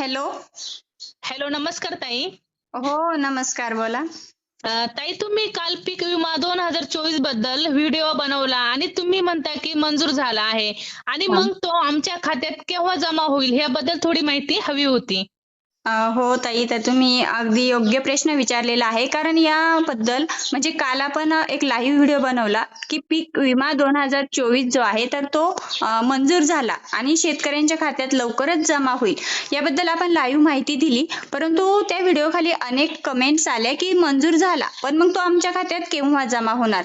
Hello. Hello नमस्कार ताई. हो नमस्कार बोला. अ, ताई तुम्ही काल पीक विमा दोन हजार चोवीसबद्दल व्हिडिओ बनवला आणि तुम्ही म्हणता की मंजूर झाला आहे. आणि हा. मग तो आमच्या खात्यात केव्हा जमा होईल याबद्दल थोडी माहिती हवी होती. हो ताई तर तुम्ही अगदी योग्य प्रश्न विचारलेला आहे. कारण याबद्दल म्हणजे काल आपण एक लाईव्ह व्हिडिओ बनवला की पीक विमा दोन हजार चोवीस जो आहे तर तो मंजूर झाला आणि शेतकऱ्यांच्या खात्यात लवकरच जमा होईल. याबद्दल आपण लाईव्ह माहिती दिली परंतु त्या व्हिडिओ खाली अनेक कमेंट्स आल्या की मंजूर झाला पण मग तो आमच्या खात्यात केव्हा जमा होणार?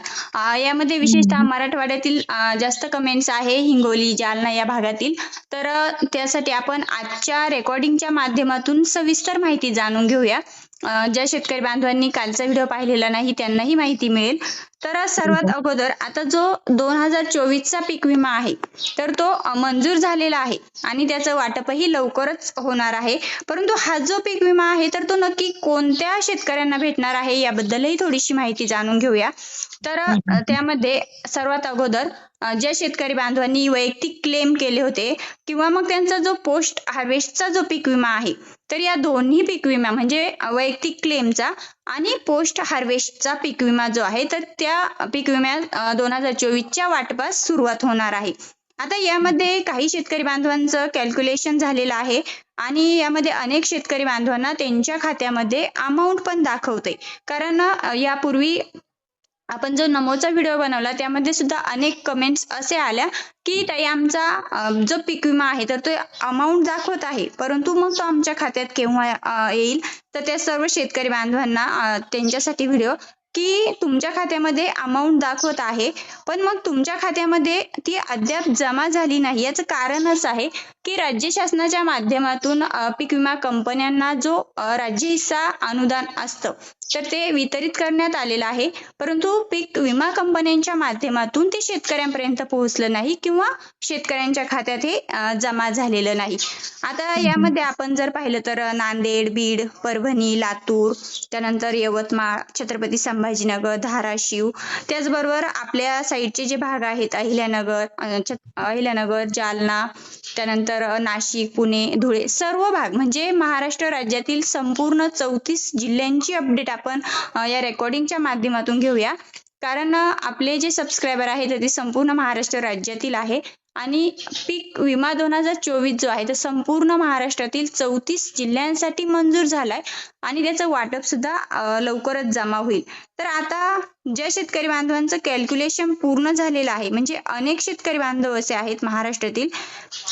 यामध्ये विशेषतः मराठवाड्यातील जास्त कमेंट्स आहे हिंगोली जालना या भागातील. तर त्यासाठी आपण आजच्या रेकॉर्डिंगच्या माध्यमातून सविस्तर माहिती जाणून घेऊया. ज्या शेतकरी बांधवांनी कालचा व्हिडिओ पाहिलेला नाही त्यांनाही माहिती मिळेल. तर सर्वात अगोदर आता जो दोन हजार चोवीसचा पीक विमा आहे तर तो मंजूर झालेला आहे आणि त्याचं वाटपही लवकरच होणार आहे. परंतु हा जो पीक विमा आहे तर तो नक्की कोणत्या शेतकऱ्यांना भेटणार आहे याबद्दलही थोडीशी माहिती जाणून घेऊया. तर त्यामध्ये सर्वात अगोदर ज्या शेतकरी बांधवांनी वैयक्तिक क्लेम केले होते किंवा मग त्यांचा जो पोस्ट हार्वेस्टचा जो पीक विमा आहे तर या दोन्ही पीक विमा म्हणजे वैयक्तिक क्लेमचा आणि पोस्ट हार्वेस्टचा पीक विमा जो आहे तर त्या पीक विम्या दोन हजार चोवीसच्या वाटपास सुरुवात होणार आहे. आता यामध्ये काही शेतकरी बांधवांचं कॅल्क्युलेशन झालेलं आहे आणि यामध्ये अनेक शेतकरी बांधवांना त्यांच्या खात्यामध्ये अमाऊंट पण दाखवते कारण यापूर्वी आपण जो नमोचा व्हिडिओ बनवला त्यामध्ये सुद्धा अनेक कमेंट्स असे आल्या की ताई आमचा जो पीक विमा आहे तर तो अमाऊंट दाखवत आहे. परंतु मग तो आमच्या खात्यात केव्हा येईल? तर त्या सर्व शेतकरी बांधवांना त्यांच्यासाठी व्हिडिओ की तुमच्या खात्यामध्ये अमाऊंट दाखवत आहे. पण मग तुमच्या खात्यामध्ये ती अद्याप जमा झाली नाही याचं कारणच आहे. की राज्य शासनाच्या माध्यमातून पीक विमा कंपन्यांना जो राज्य हिस्सा अनुदान असतं तर ते वितरित करण्यात आलेलं आहे. परंतु पीक विमा कंपन्यांच्या माध्यमातून ते शेतकऱ्यांपर्यंत पोहोचलं नाही किंवा शेतकऱ्यांच्या खात्यात हे जमा झालेलं नाही. आता यामध्ये आपण जर पाहिलं तर नांदेड बीड परभणी लातूर त्यानंतर यवतमाळ छत्रपती संभाजीनगर धाराशिव त्याचबरोबर आपल्या साईडचे जे भाग आहेत अहिल्यानगर अहिल्यानगर जालना त्यानंतर अ, नाशिक पुणे धुळे सर्व भाग म्हणजे महाराष्ट्र राज्यातील संपूर्ण चौतीस जिल्ह्यांची अपडेट आपण या रेकॉर्डिंगच्या माध्यमातून घेऊया. कारण आपले जे सबस्क्रायबर आहेत ते संपूर्ण महाराष्ट्र राज्यातील आहे. आणि पीक विमा दोन हजार चोवीस जो आहे तो संपूर्ण महाराष्ट्रातील चौतीस जिल्ह्यांसाठी मंजूर झालाय. आणि त्याचं वाटप सुद्धा लवकरच जमा होईल. तर आता ज्या शेतकरी बांधवांचं कॅल्क्युलेशन पूर्ण झालेलं आहे म्हणजे अनेक शेतकरी बांधव असे आहेत महाराष्ट्रातील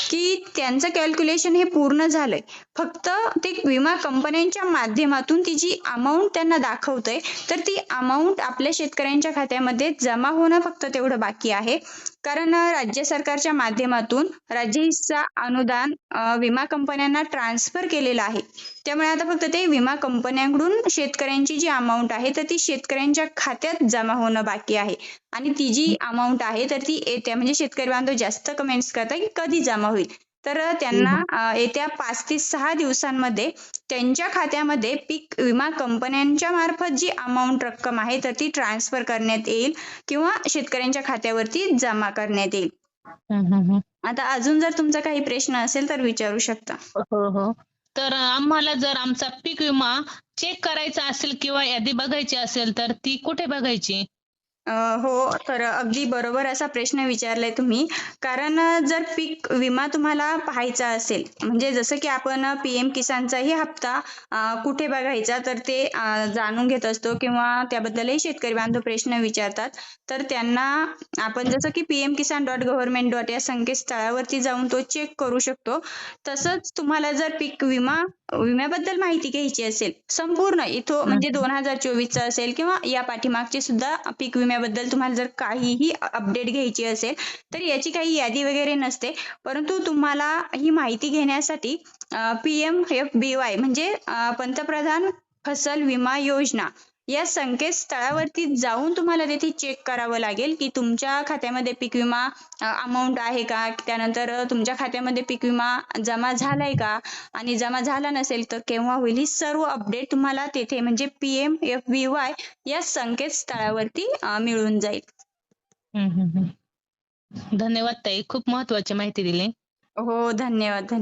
की त्यांचं कॅल्क्युलेशन हे पूर्ण झालंय. फक्त ते विमा कंपन्यांच्या माध्यमातून ती जी अमाऊंट त्यांना दाखवतंय तर ती अमाऊंट आपल्या शेतकऱ्यांच्या खात्यामध्ये जमा होणं फक्त तेवढं बाकी आहे. कारण राज्य सरकारच्या माध्यमातून राज्य हिस्सा अनुदान विमा कंपन्यांना ट्रान्सफर केलेलं आहे. त्यामुळे आता फक्त ते विमा कंपन्यांकडून शेतकऱ्यांची जी अमाऊंट आहे तर ती शेतकऱ्यांच्या खात्यात जमा होणं बाकी आहे. आणि ती जी अमाऊंट आहे तर ती येत्या म्हणजे शेतकरी बांधव जास्त कमेंट्स करतात की कधी जमा होईल. तर त्यांना येत्या पाच ते सहा दिवसांमध्ये त्यांच्या खात्यामध्ये पीक विमा कंपन्यांच्या मार्फत जी अमाऊंट रक्कम आहे तर ती ट्रान्सफर करण्यात येईल किंवा शेतकऱ्यांच्या खात्यावरती जमा करण्यात येईल. आता अजून जर तुमचा काही प्रश्न असेल तर विचारू शकता. हो हो. तर आम्हाला जर आमचा पीक विमा चेक करायचा असेल किंवा यादी बघायची असेल तर ती कुठे बघायची? हो तर अगदी बरोबर असा प्रश्न विचारलाय तुम्ही. कारण जर पीक विमा तुम्हाला पाहायचा असेल म्हणजे जसं की आपण पी एम किसानचाही हप्ता कुठे बघायचा तर ते जाणून घेत असतो किंवा त्याबद्दलही शेतकरी बांधव प्रश्न विचारतात. तर त्यांना आपण जसं की P M Kisan dot government dot या संकेतस्थळावरती जाऊन तो चेक करू शकतो. तसंच तुम्हाला जर पीक विमा विम्याबद्दल माहिती घ्यायची असेल संपूर्ण इथं म्हणजे दोन हजार चोवीसचा असेल किंवा या पाठीमागची सुद्धा पीक विम्याबद्दल तुम्हाला जर काहीही अपडेट घ्यायची असेल तर याची काही यादी वगैरे नसते. परंतु तुम्हाला ही माहिती घेण्यासाठी P M F B Y म्हणजे पंतप्रधान फसल विमा योजना या संकेतस्थळावरती जाऊन तुम्हाला तिथे चेक करावं लागेल की तुमच्या खात्यामध्ये पीक विमा अमाऊंट आहे का? त्यानंतर तुमच्या खात्यामध्ये पीक विमा जमा झालाय का? आणि जमा झाला नसेल तर केव्हा होईल? ही सर्व अपडेट तुम्हाला तेथे म्हणजे P M F B Y या संकेतस्थळावरती मिळून जाईल. धन्यवाद ताई. खूप महत्वाची माहिती दिली. हो धन्यवाद धन्यवाद.